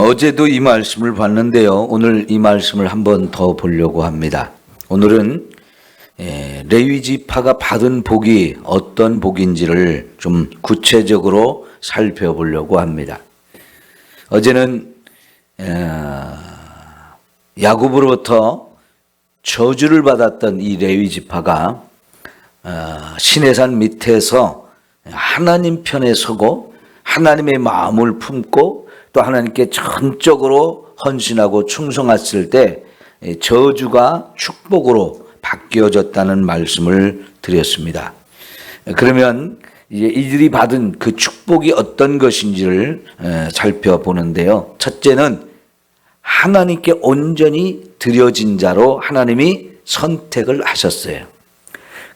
어제도 이 말씀을 봤는데요. 오늘 이 말씀을 한 번 더 보려고 합니다. 오늘은 예, 레위 지파가 받은 복이 어떤 복인지를 좀 구체적으로 살펴보려고 합니다. 어제는 어, 야곱으로부터 저주를 받았던 이 레위 지파가 어, 밑에서 하나님 편에 서고 하나님의 마음을 품고 또 하나님께 전적으로 헌신하고 충성했을 때 저주가 축복으로 바뀌어졌다는 말씀을 드렸습니다. 그러면 이제 이들이 받은 그 축복이 어떤 것인지를 살펴보는데요. 첫째는 하나님께 온전히 드려진 자로 하나님이 선택을 하셨어요.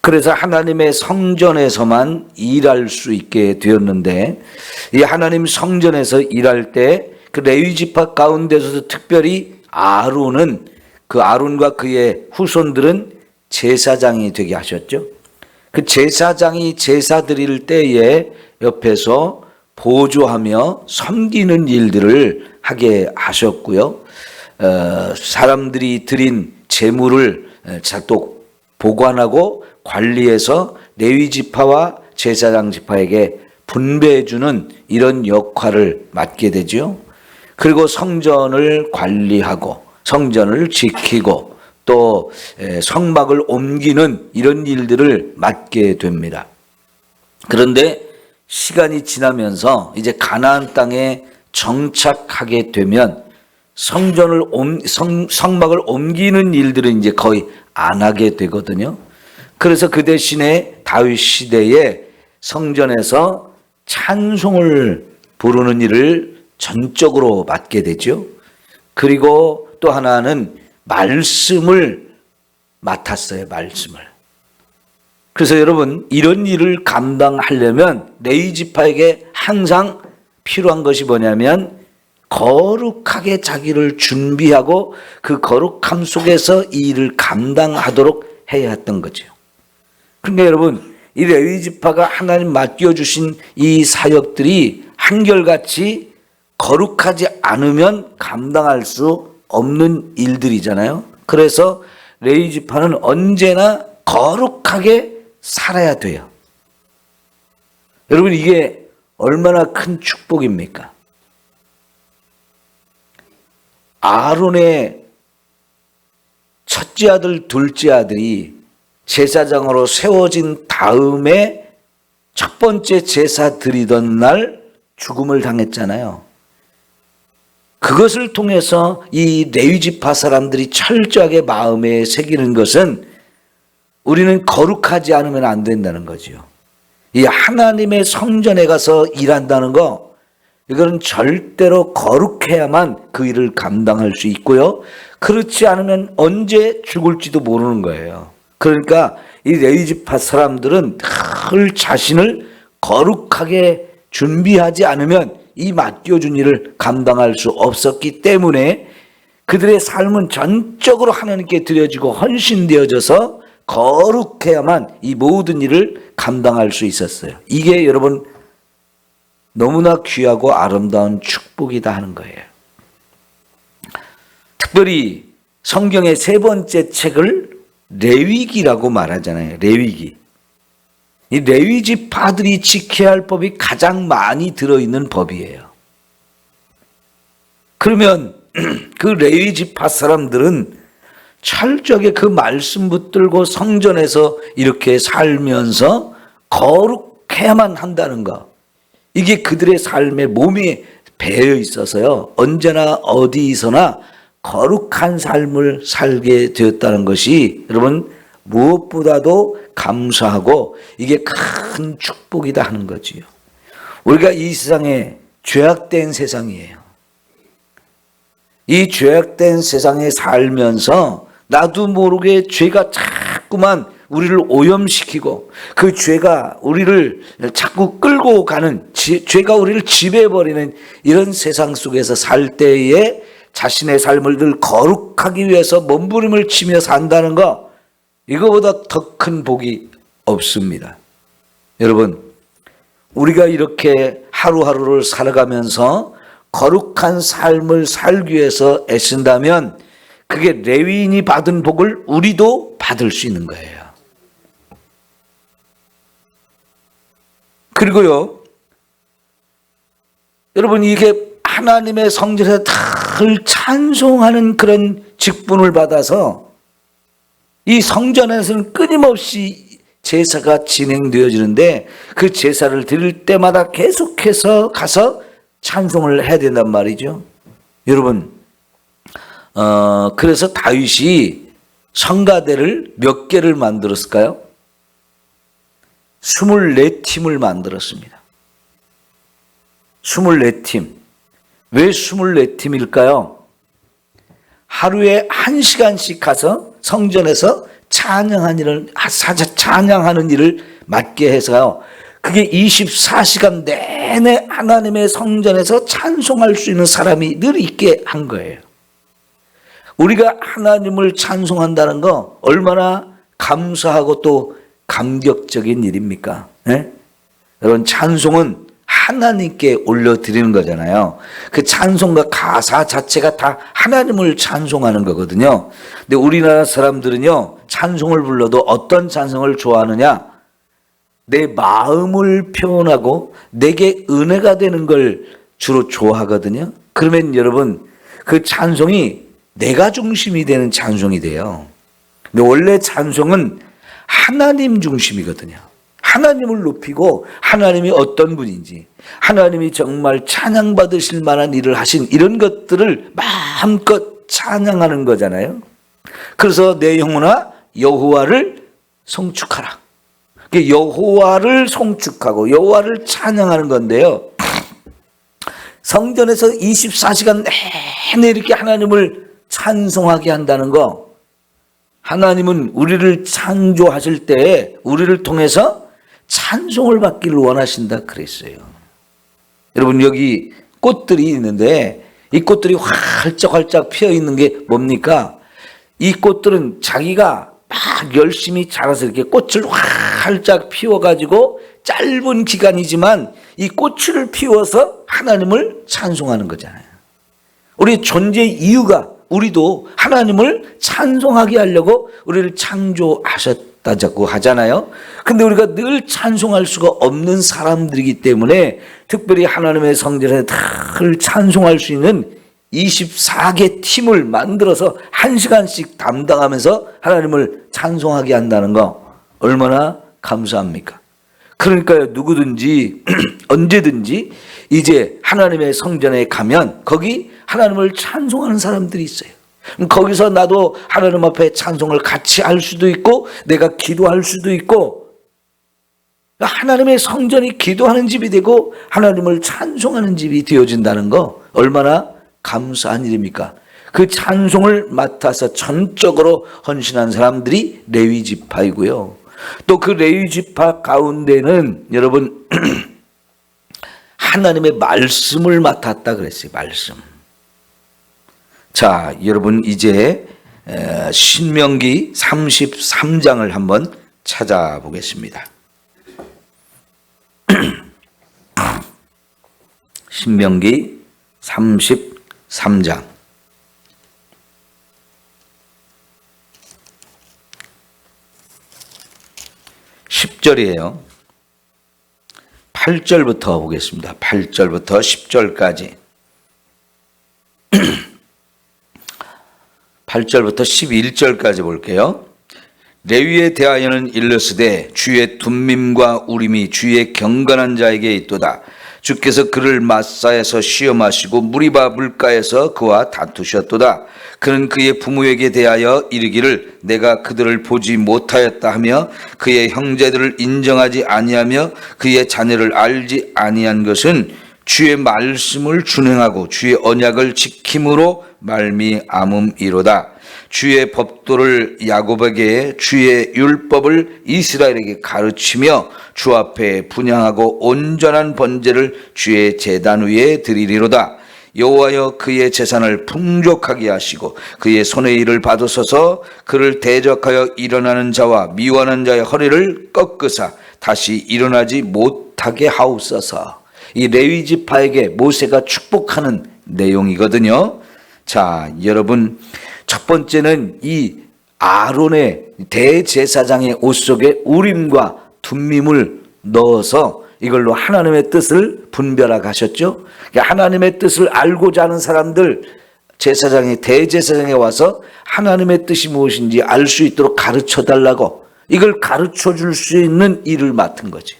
그래서 하나님의 성전에서만 일할 수 있게 되었는데 이 하나님 성전에서 일할 때 그 레위 지파 가운데서도 특별히 아론은 그 아론과 그의 후손들은 제사장이 되게 하셨죠. 그 제사장이 제사 드릴 때에 옆에서 보조하며 섬기는 일들을 하게 하셨고요. 어, 사람들이 드린 재물을 또 보관하고 관리해서 레위 지파와 제사장 지파에게 분배해 주는 이런 역할을 맡게 되죠. 그리고 성전을 관리하고 성전을 지키고 또 성막을 옮기는 이런 일들을 맡게 됩니다. 그런데 시간이 지나면서 이제 가나안 땅에 정착하게 되면 성전을 옮, 성, 성막을 옮기는 일들은 이제 거의 안 하게 되거든요. 그래서 그 대신에 다윗 시대에 성전에서 찬송을 부르는 일을 전적으로 맡게 되죠. 그리고 또 하나는 말씀을 맡았어요. 말씀을. 그래서 여러분 이런 일을 감당하려면 레이 지파에게 항상 필요한 것이 뭐냐면 거룩하게 자기를 준비하고 그 거룩함 속에서 이 일을 감당하도록 해야 했던 거죠. 그러니까 여러분 이 레위 지파가 하나님 맡겨 주신 이 사역들이 한결같이 거룩하지 않으면 감당할 수 없는 일들이잖아요. 그래서 레위 지파는 언제나 거룩하게 살아야 돼요. 여러분 이게 얼마나 큰 축복입니까? 아론의 첫째 아들, 둘째 아들이 제사장으로 세워진 다음에 첫 번째 제사 드리던 날 죽음을 당했잖아요. 그것을 통해서 이 레위 지파 사람들이 철저하게 마음에 새기는 것은 우리는 거룩하지 않으면 안 된다는 거죠. 이 하나님의 성전에 가서 일한다는 거, 이거는 절대로 거룩해야만 그 일을 감당할 수 있고요. 그렇지 않으면 언제 죽을지도 모르는 거예요. 그러니까 이 레위지파 사람들은 늘 자신을 거룩하게 준비하지 않으면 이 맡겨준 일을 감당할 수 없었기 때문에 그들의 삶은 전적으로 하나님께 드려지고 헌신되어져서 거룩해야만 이 모든 일을 감당할 수 있었어요. 이게 여러분 너무나 귀하고 아름다운 축복이다 하는 거예요. 특별히 성경의 세 번째 책을 레위기라고 말하잖아요. 레위기. 이 레위 지 파들이 지켜야 할 법이 가장 많이 들어있는 법이에요. 그러면 그 레위 지 파 사람들은 철저하게 그 말씀 붙들고 성전에서 이렇게 살면서 거룩해야만 한다는 거. 이게 그들의 삶의 몸에 배어 있어서요. 언제나 어디서나 거룩한 삶을 살게 되었다는 것이 여러분 무엇보다도 감사하고 이게 큰 축복이다 하는 거지요. 우리가 이 세상에 죄악된 세상이에요. 이 죄악된 세상에 살면서 나도 모르게 죄가 자꾸만 우리를 오염시키고 그 죄가 우리를 자꾸 끌고 가는 죄가 우리를 지배해버리는 이런 세상 속에서 살 때에 자신의 삶을 늘 거룩하기 위해서 몸부림을 치며 산다는 거 이거보다 더 큰 복이 없습니다. 여러분, 우리가 이렇게 하루하루를 살아가면서 거룩한 삶을 살기 위해서 애쓴다면 그게 레위인이 받은 복을 우리도 받을 수 있는 거예요. 그리고요, 여러분 이게 하나님의 성전에서 늘 찬송하는 그런 직분을 받아서 이 성전에서는 끊임없이 제사가 진행되어지는데 그 제사를 드릴 때마다 계속해서 가서 찬송을 해야 된단 말이죠. 여러분, 어, 그래서 다윗이 성가대를 몇 개를 만들었을까요? 24팀을 만들었습니다. 24팀. 왜 24팀일까요? 하루에 한 시간씩 가서 성전에서 찬양하는 일을, 사자 찬양하는 일을 맡게 해서요. 그게 24시간 내내 하나님의 성전에서 찬송할 수 있는 사람이 늘 있게 한 거예요. 우리가 하나님을 찬송한다는 거 얼마나 감사하고 또 감격적인 일입니까? 예? 여러분, 찬송은 하나님께 올려드리는 거잖아요. 그 찬송과 가사 자체가 다 하나님을 찬송하는 거거든요. 근데 우리나라 사람들은요, 찬송을 불러도 어떤 찬송을 좋아하느냐? 내 마음을 표현하고 내게 은혜가 되는 걸 주로 좋아하거든요. 그러면 여러분, 그 찬송이 내가 중심이 되는 찬송이 돼요. 근데 원래 찬송은 하나님 중심이거든요. 하나님을 높이고 하나님이 어떤 분인지 하나님이 정말 찬양받으실 만한 일을 하신 이런 것들을 마음껏 찬양하는 거잖아요. 그래서 내 영혼아 여호와를 송축하라. 여호와를 송축하고 여호와를 찬양하는 건데요. 성전에서 24시간 내내 이렇게 하나님을 찬송하게 한다는 거 하나님은 우리를 창조하실 때 우리를 통해서 찬송을 받기를 원하신다 그랬어요. 여러분 여기 꽃들이 있는데 이 꽃들이 활짝활짝 피어 있는 게 뭡니까? 이 꽃들은 자기가 막 열심히 자라서 이렇게 꽃을 활짝 피워가지고 짧은 기간이지만 이 꽃을 피워서 하나님을 찬송하는 거잖아요. 우리 존재 이유가 우리도 하나님을 찬송하게 하려고 우리를 창조하셨다 고 하잖아요. 근데 우리가 늘 찬송할 수가 없는 사람들이기 때문에 특별히 하나님의 성전에 늘 찬송할 수 있는 24개 팀을 만들어서 한 시간씩 담당하면서 하나님을 찬송하게 한다는 거 얼마나 감사합니까? 그러니까요, 누구든지 언제든지 이제 하나님의 성전에 가면 거기 하나님을 찬송하는 사람들이 있어요. 거기서 나도 하나님 앞에 찬송을 같이 할 수도 있고 내가 기도할 수도 있고 하나님의 성전이 기도하는 집이 되고 하나님을 찬송하는 집이 되어진다는 거 얼마나 감사한 일입니까? 그 찬송을 맡아서 전적으로 헌신한 사람들이 레위 지파이고요. 또 그 레위 지파 가운데는 여러분 하나님의 말씀을 맡았다 그랬어요. 말씀. 자, 여러분 이제 신명기 33장을 한번 찾아보겠습니다. 신명기 33장 10절이에요. 8절부터 보겠습니다. 8절부터 10절까지. 8절부터 11절까지 볼게요. 레위에 대하여는 일러스되 주의 둠밈과 우림이 주의 경건한 자에게 있도다. 주께서 그를 마사에서 시험하시고 무리바 물가에서 그와 다투셨도다. 그는 그의 부모에게 대하여 이르기를 내가 그들을 보지 못하였다 하며 그의 형제들을 인정하지 아니하며 그의 자녀를 알지 아니한 것은 주의 말씀을 준행하고 주의 언약을 지킴으로 말미암음이로다. 주의 법도를 야곱에게 주의 율법을 이스라엘에게 가르치며 주 앞에 분양하고 온전한 번제를 주의 제단 위에 드리리로다. 여호와여 그의 재산을 풍족하게 하시고 그의 손의 일을 받으소서 그를 대적하여 일어나는 자와 미워하는 자의 허리를 꺾으사 다시 일어나지 못하게 하옵소서. 이 레위 지파에게 모세가 축복하는 내용이거든요. 자, 여러분 첫 번째는 이 아론의 대제사장의 옷 속에 우림과 둠밈을 넣어서 이걸로 하나님의 뜻을 분별하게 하셨죠. 그러니까 하나님의 뜻을 알고자 하는 사람들 제사장이 대제사장에 와서 하나님의 뜻이 무엇인지 알 수 있도록 가르쳐 달라고 이걸 가르쳐 줄 수 있는 일을 맡은 거지.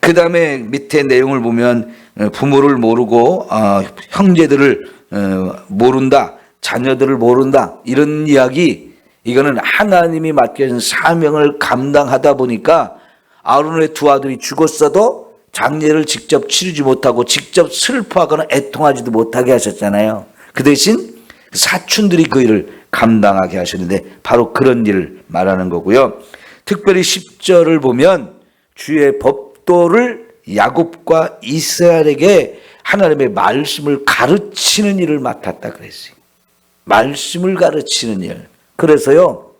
그 다음에 밑에 내용을 보면 어, 부모를 모르고 어, 형제들을 어, 모른다, 자녀들을 모른다 이런 이야기 이거는 하나님이 맡겨진 사명을 감당하다 보니까 아론의 두 아들이 죽었어도 장례를 직접 치르지 못하고 직접 슬퍼하거나 애통하지도 못하게 하셨잖아요. 그 대신 사촌들이 그 일을 감당하게 하셨는데 바로 그런 일을 말하는 거고요. 특별히 10절을 보면 주의 법 도를 야곱과 이스라엘에게 하나님의 말씀을 가르치는 일을 맡았다 그랬어요. 말씀을 가르치는 일. 그래서요.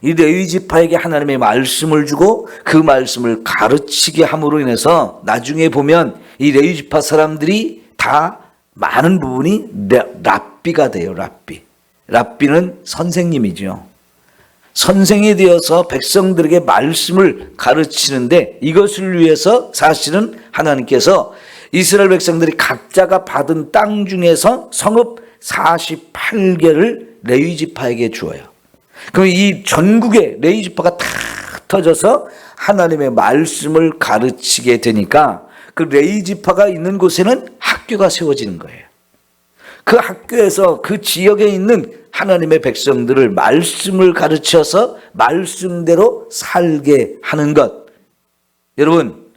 이 레위 지파에게 하나님의 말씀을 주고 그 말씀을 가르치게 함으로 인해서 나중에 보면 이 레위 지파 사람들이 다 많은 부분이 라- 랍비가 돼요. 랍비. 랍비는 선생님이죠. 선생이 되어서 백성들에게 말씀을 가르치는데 이것을 위해서 사실은 하나님께서 이스라엘 백성들이 각자가 받은 땅 중에서 성읍 48개를 레위 지파에게 주어요. 그럼 이 전국에 레위 지파가 다 터져서 하나님의 말씀을 가르치게 되니까 그 레위 지파가 있는 곳에는 학교가 세워지는 거예요. 그 학교에서 그 지역에 있는 하나님의 백성들을 말씀을 가르쳐서 말씀대로 살게 하는 것. 여러분,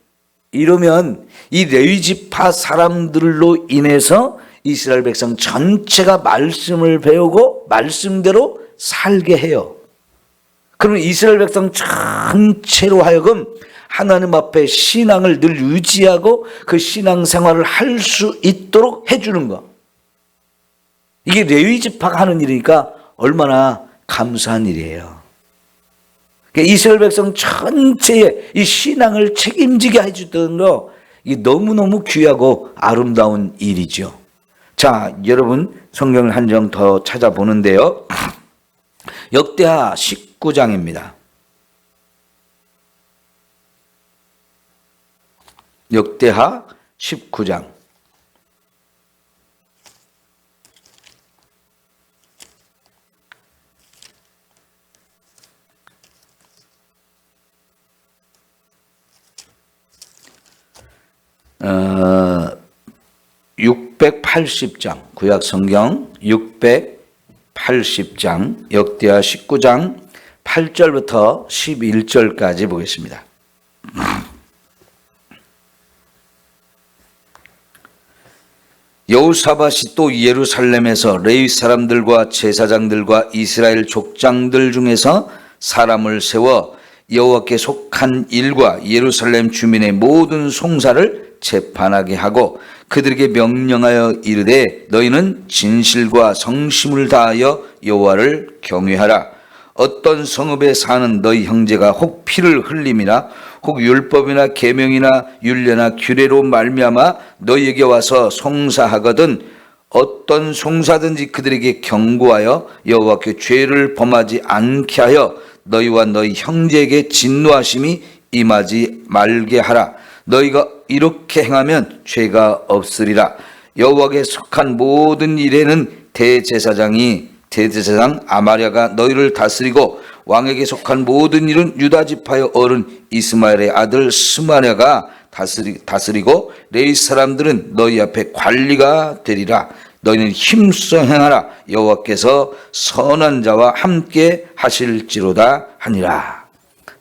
이러면 이 레위 지파 사람들로 인해서 이스라엘 백성 전체가 말씀을 배우고 말씀대로 살게 해요. 그러면 이스라엘 백성 전체로 하여금 하나님 앞에 신앙을 늘 유지하고 그 신앙 생활을 할 수 있도록 해주는 것. 이게 레위 지파가 하는 일이니까 얼마나 감사한 일이에요. 그러니까 이스라엘 백성 전체의 이 신앙을 책임지게 해주던 거, 이 너무너무 귀하고 아름다운 일이죠. 자, 여러분 성경을 한 장 더 찾아보는데요. 역대하 19장입니다. 역대하 19장. 어, 680장 구약 성경 680장 역대하 19장 8절부터 11절까지 보겠습니다. 여호사밧이 또 예루살렘에서 레위 사람들과 제사장들과 이스라엘 족장들 중에서 사람을 세워 여호와께 속한 일과 예루살렘 주민의 모든 송사를 재판하게 하고 그들에게 명령하여 이르되 너희는 진실과 성심을 다하여 여호와를 경외하라. 어떤 성읍에 사는 너희 형제가 혹 피를 흘림이나 혹 율법이나 계명이나 율례나 규례로 말미암아 너희에게 와서 송사하거든 어떤 송사든지 그들에게 경고하여 여호와께 죄를 범하지 않게 하여 너희와 너희 형제에게 진노하심이 임하지 말게 하라. 너희가 이렇게 행하면 죄가 없으리라. 여호와께 속한 모든 일에는 대제사장이 대제사장 아마랴가 너희를 다스리고 왕에게 속한 모든 일은 유다 지파의 어른 이스마엘의 아들 스마랴가 다스리, 다스리고 레이 사람들은 너희 앞에 관리가 되리라. 너희는 힘써 행하라. 여호와께서 선한 자와 함께 하실지로다 하니라.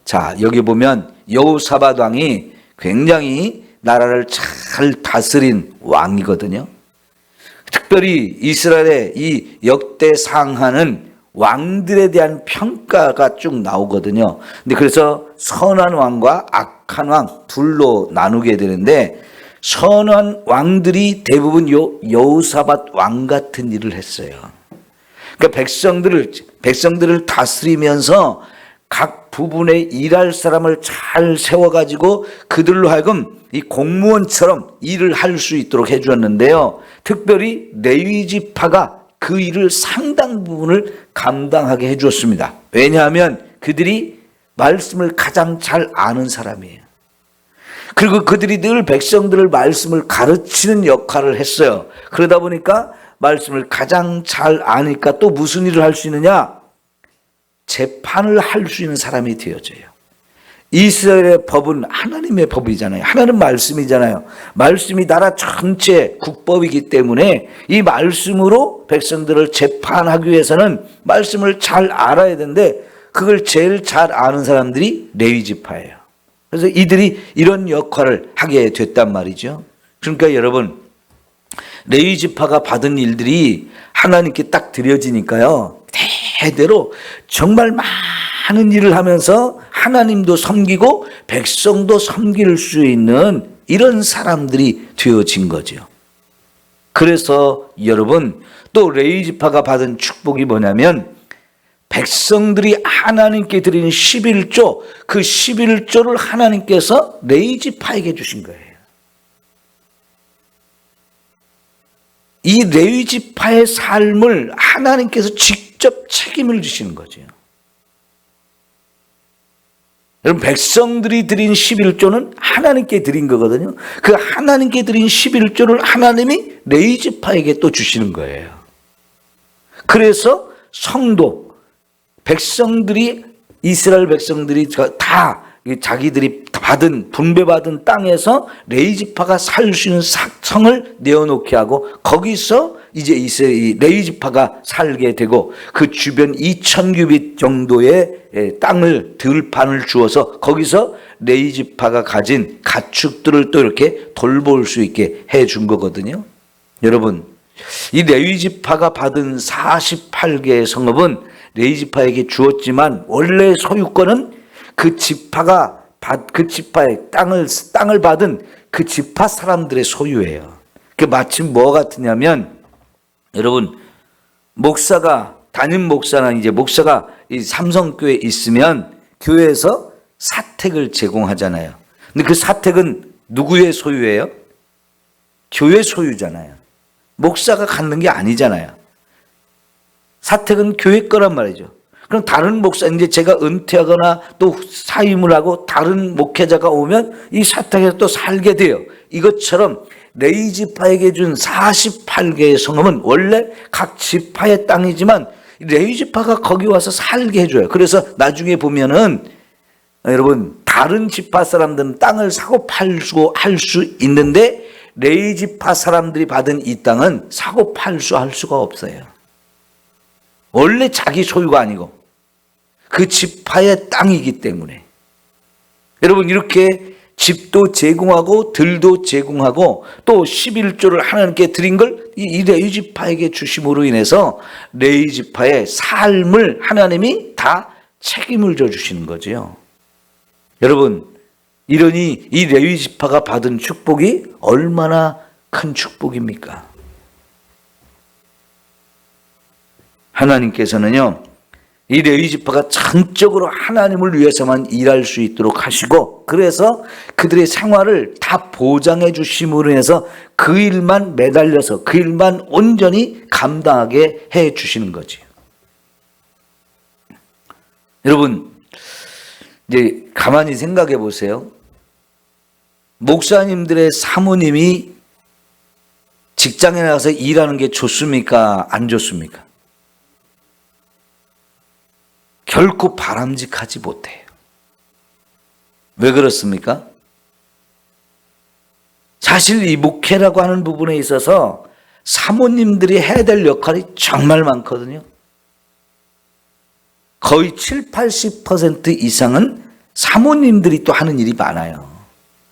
자 여기 보면 여호사밧 왕이 굉장히 나라를 잘 다스린 왕이거든요 특별히 이스라엘의 이 역대 상하는 왕들에 대한 평가가 쭉 나오거든요. 근데 그래서 선한 왕과 악한 왕 둘로 나누게 되는데 선한 왕들이 대부분 요 여호사밧 왕 같은 일을 했어요. 그러니까 백성들을 백성들을 다스리면서 각 부분에 일할 사람을 잘 세워가지고 그들로 하여금 이 공무원처럼 일을 할 수 있도록 해주었는데요. 특별히 레위 지파가 그 일을 상당 부분을 감당하게 해주었습니다. 왜냐하면 그들이 말씀을 가장 잘 아는 사람이에요. 그리고 그들이 늘 백성들을 말씀을 가르치는 역할을 했어요. 그러다 보니까 말씀을 가장 잘 아니까 또 무슨 일을 할 수 있느냐? 재판을 할 수 있는 사람이 되어져요. 이스라엘의 법은 하나님의 법이잖아요. 하나님 말씀이잖아요. 말씀이 나라 전체 국법이기 때문에 이 말씀으로 백성들을 재판하기 위해서는 말씀을 잘 알아야 되는데 그걸 제일 잘 아는 사람들이 레위 지파예요. 그래서 이들이 이런 역할을 하게 됐단 말이죠. 그러니까 여러분 레위 지파가 받은 일들이 하나님께 딱 드려지니까요. 대대로 정말 많은 일을 하면서 하나님도 섬기고 백성도 섬길 수 있는 이런 사람들이 되어진 거죠. 그래서 여러분 또 레위 지파가 받은 축복이 뭐냐면 백성들이 하나님께 드리는 11조 그 11조를 하나님께서 레위 지파에게 주신 거예요. 이 레위 지파의 삶을 하나님께서 직 접 책임을 지시는 거죠. 여러분 백성들이 드린 11조는 하나님께 드린 거거든요. 그 하나님께 드린 11조를 하나님이 레위 지파에게 또 주시는 거예요. 그래서 성도 백성들이 이스라엘 백성들이 다 자기들이 받은 분배받은 땅에서 레위 지파가 살 수 있는 성을 내어놓게 하고 거기서 이제 이스라엘 레위 지파가 살게 되고 그 주변 2천 규빗 정도의 땅을 들판을 주어서 거기서 레위 지파가 가진 가축들을 또 이렇게 돌볼 수 있게 해 준 거거든요. 여러분 이 레위 지파가 받은 48개의 성읍은 레위 지파에게 주었지만 원래 소유권은 그 지파가 그 지파의 땅을 땅을 받은 그 지파 사람들의 소유예요. 그 마침 뭐 같으냐면 여러분 목사가 담임 목사나 이제 목사가 이 삼성교회 있으면 교회에서 사택을 제공하잖아요. 근데 그 사택은 누구의 소유예요? 교회 소유잖아요. 목사가 갖는 게 아니잖아요. 사택은 교회 거란 말이죠. 그럼 다른 목사 이제 제가 은퇴하거나 또 사임을 하고 다른 목회자가 오면 이 사택에서 또 살게 돼요. 이것처럼 레이 지파에게 준 48개의 성읍은 원래 각 지파의 땅이지만 레이 지파가 거기 와서 살게 해줘요. 그래서 나중에 보면은 여러분 다른 지파 사람들은 땅을 사고 팔고 할 수 있는데 레이 지파 사람들이 받은 이 땅은 사고 팔수 할 수가 없어요. 원래 자기 소유가 아니고 그 지파의 땅이기 때문에 여러분 이렇게 집도 제공하고 들도 제공하고 또 11조를 하나님께 드린 걸 이 레위 지파에게 주심으로 인해서 레위 지파의 삶을 하나님이 다 책임을 져 주시는 거지요. 여러분 이러니 이 레위 지파가 받은 축복이 얼마나 큰 축복입니까? 하나님께서는요. 이 레위 지파가 전적으로 하나님을 위해서만 일할 수 있도록 하시고 그래서 그들의 생활을 다 보장해 주심으로 인해서 그 일만 매달려서 그 일만 온전히 감당하게 해 주시는 거지. 여러분 이제 가만히 생각해 보세요. 목사님들의 사모님이 직장에 나가서 일하는 게 좋습니까? 안 좋습니까? 결코 바람직하지 못해요. 왜 그렇습니까? 사실 이 목회라고 하는 부분에 있어서 사모님들이 해야 될 역할이 정말 많거든요. 거의 7, 80% 이상은 사모님들이 또 하는 일이 많아요.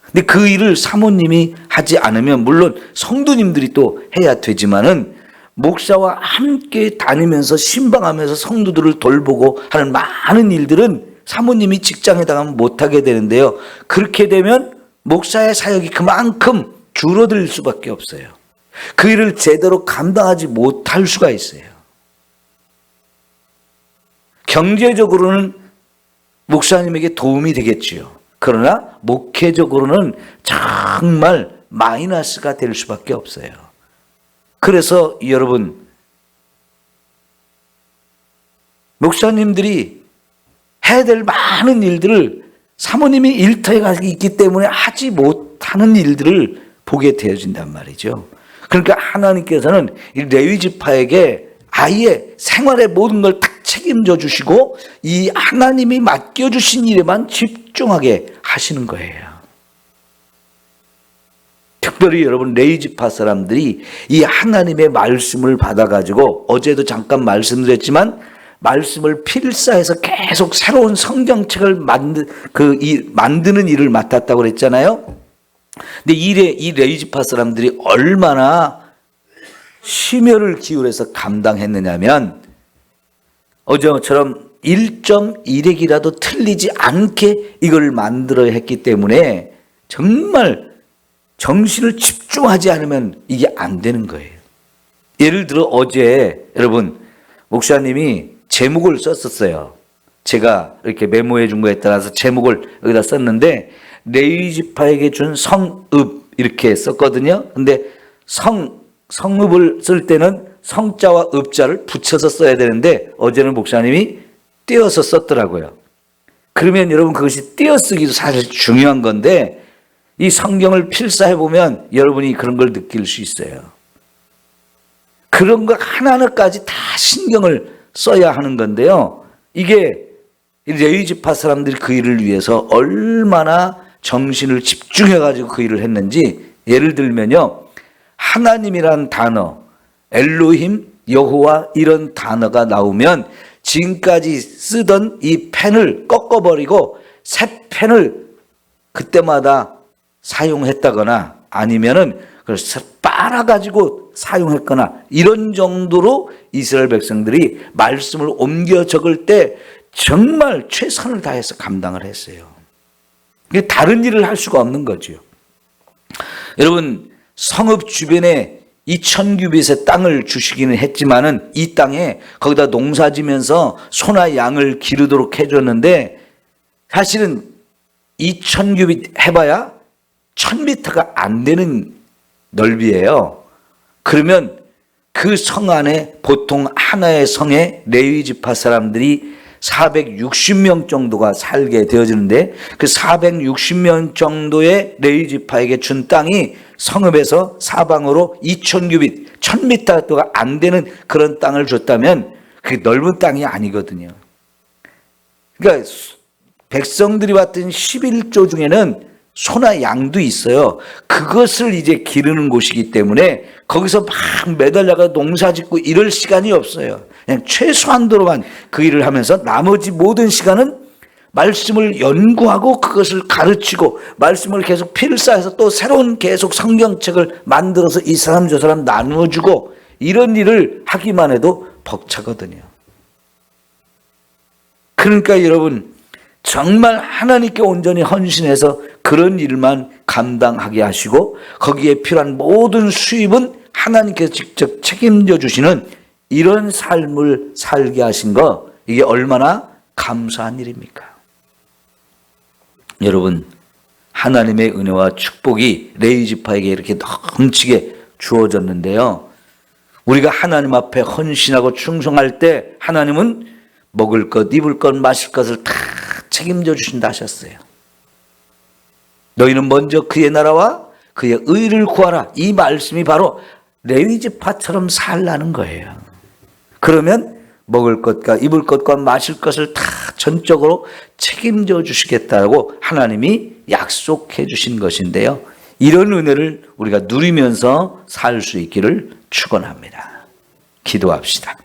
근데 그 일을 사모님이 하지 않으면 물론 성도님들이 또 해야 되지만은 목사와 함께 다니면서 신방하면서 성도들을 돌보고 하는 많은 일들은 사모님이 직장에 다가면 못하게 되는데요. 그렇게 되면 목사의 사역이 그만큼 줄어들 수밖에 없어요. 그 일을 제대로 감당하지 못할 수가 있어요. 경제적으로는 목사님에게 도움이 되겠지요. 그러나 목회적으로는 정말 마이너스가 될 수밖에 없어요. 그래서 여러분 목사님들이 해야 될 많은 일들을 사모님이 일터에 가 있기 때문에 하지 못하는 일들을 보게 되어진단 말이죠. 그러니까 하나님께서는 이 레위 지파에게 아예 생활의 모든 걸다 책임져 주시고 이 하나님이 맡겨 주신 일에만 집중하게 하시는 거예요. 특별히 여러분 레위 지파 사람들이 이 하나님의 말씀을 받아 가지고 어제도 잠깐 말씀드렸지만 말씀을 필사해서 계속 새로운 성경책을 만드 그이 만드는 일을 맡았다고 그랬잖아요. 근데 이래 이 레이지파 사람들이 얼마나 심혈을 기울여서 감당했느냐면 어제처럼 1.1핵이라도 틀리지 않게 이걸 만들어야 했기 때문에 정말 정신을 집중하지 않으면 이게 안 되는 거예요. 예를 들어 어제 여러분 목사님이 제목을 썼었어요. 제가 이렇게 메모해 준 거에 따라서 제목을 여기다 썼는데 레이지파에게 준 성읍 이렇게 썼거든요. 근데 성 성읍을 쓸 때는 성자와 읍자를 붙여서 써야 되는데 어제는 목사님이 띄어서 썼더라고요. 그러면 여러분 그것이 띄어쓰기도 사실 중요한 건데 이 성경을 필사해 보면 여러분이 그런 걸 느낄 수 있어요. 그런 것 하나하나까지 다 신경을 써야 하는 건데요. 이게 레위지파 사람들이 그 일을 위해서 얼마나 정신을 집중해 가지고 그 일을 했는지 예를 들면요. 하나님이란 단어, 엘로힘, 여호와 이런 단어가 나오면 지금까지 쓰던 이 펜을 꺾어버리고 새 펜을 그때마다 사용했다거나 아니면은 그걸 빨아가지고 사용했거나 이런 정도로 이스라엘 백성들이 말씀을 옮겨 적을 때 정말 최선을 다해서 감당을 했어요. 다른 일을 할 수가 없는 거죠. 여러분 성읍 주변에 2천 규빗의 땅을 주시기는 했지만은 이 땅에 거기다 농사지면서 소나 양을 기르도록 해줬는데 사실은 2천 규빗 해봐야 1000미터가 안 되는 넓이에요. 그러면 그 성 안에 보통 하나의 성에 레위 지파 사람들이 460명 정도가 살게 되어지는데 그 460명 정도의 레위 지파에게 준 땅이 성읍에서 사방으로 2000규빗 1000m가 안 되는 그런 땅을 줬다면 그게 넓은 땅이 아니거든요. 그러니까 백성들이 왔던 11조 중에는 소나 양도 있어요. 그것을 이제 기르는 곳이기 때문에 거기서 막 매달려가 농사 짓고 이럴 시간이 없어요. 그냥 최소한도로만 그 일을 하면서 나머지 모든 시간은 말씀을 연구하고 그것을 가르치고 말씀을 계속 필사해서 또 새로운 계속 성경책을 만들어서 이 사람 저 사람 나누어 주고 이런 일을 하기만 해도 벅차거든요. 그러니까 여러분 정말 하나님께 온전히 헌신해서 그런 일만 감당하게 하시고 거기에 필요한 모든 수입은 하나님께서 직접 책임져 주시는 이런 삶을 살게 하신 거 이게 얼마나 감사한 일입니까? 여러분 하나님의 은혜와 축복이 레위 지파에게 이렇게 넘치게 주어졌는데요. 우리가 하나님 앞에 헌신하고 충성할 때 하나님은 먹을 것, 입을 것, 마실 것을 다 책임져 주신다 하셨어요. 너희는 먼저 그의 나라와 그의 의를 구하라. 이 말씀이 바로 레위지파처럼 살라는 거예요. 그러면 먹을 것과 입을 것과 마실 것을 다 전적으로 책임져 주시겠다고 하나님이 약속해 주신 것인데요. 이런 은혜를 우리가 누리면서 살 수 있기를 축원합니다. 기도합시다.